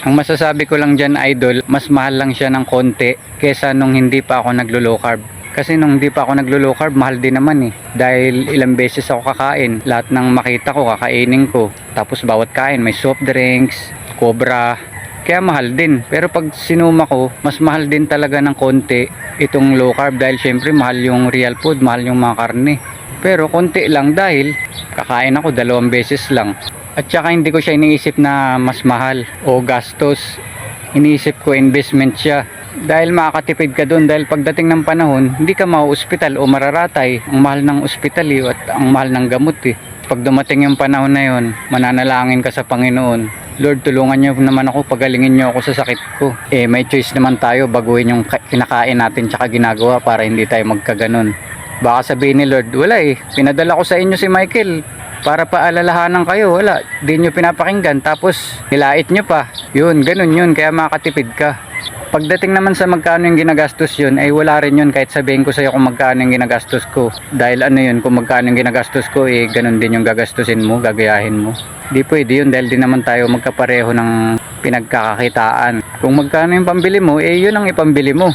Ang masasabi ko lang dyan idol, mas mahal lang siya ng konti kesa nung hindi pa ako naglo-low carb. Kasi nung hindi pa ako naglo-low carb, mahal din naman eh. Dahil ilang beses ako kakain. Lahat ng makita ko, kakainin ko. Tapos bawat kain, may soft drinks, cobra. Kaya mahal din. Pero pag sinuma ko, mas mahal din talaga ng konti itong low carb. Dahil syempre mahal yung real food, mahal yung mga karne. Pero konti lang dahil kakain ako dalawang beses lang. At saka hindi ko siya iniisip na mas mahal o gastos. Iniisip ko investment siya. Dahil makakatipid ka doon dahil pagdating ng panahon, hindi ka mau-ospital o mararatay. Ang mahal ng ospital eh, at ang mahal ng gamot eh. Pag dumating yung panahon na yon, mananalangin ka sa Panginoon. Lord, tulungan niyo naman ako, pagalingin niyo ako sa sakit ko. Eh, may choice naman tayo, baguhin yung ka- kinakain natin tsaka ginagawa para hindi tayo magkaganon. Baka sabihin ni Lord, wala eh, pinadala ko sa inyo si Michael para paalalahanan kayo, wala, di nyo pinapakinggan, tapos nilait nyo pa. Yun, ganun yun, kaya makatipid ka. Pagdating naman sa magkano yung ginagastos yun, ay wala rin yun kahit sabihin ko sa'yo kung magkano yung ginagastos ko. Dahil ano yun, kung magkano yung ginagastos ko, eh ganun din yung gagastusin mo, gagayahin mo. Di pwede yun dahil di naman tayo magkapareho ng pinagkakakitaan. Kung magkano yung pambili mo, eh yun ang ipambili mo.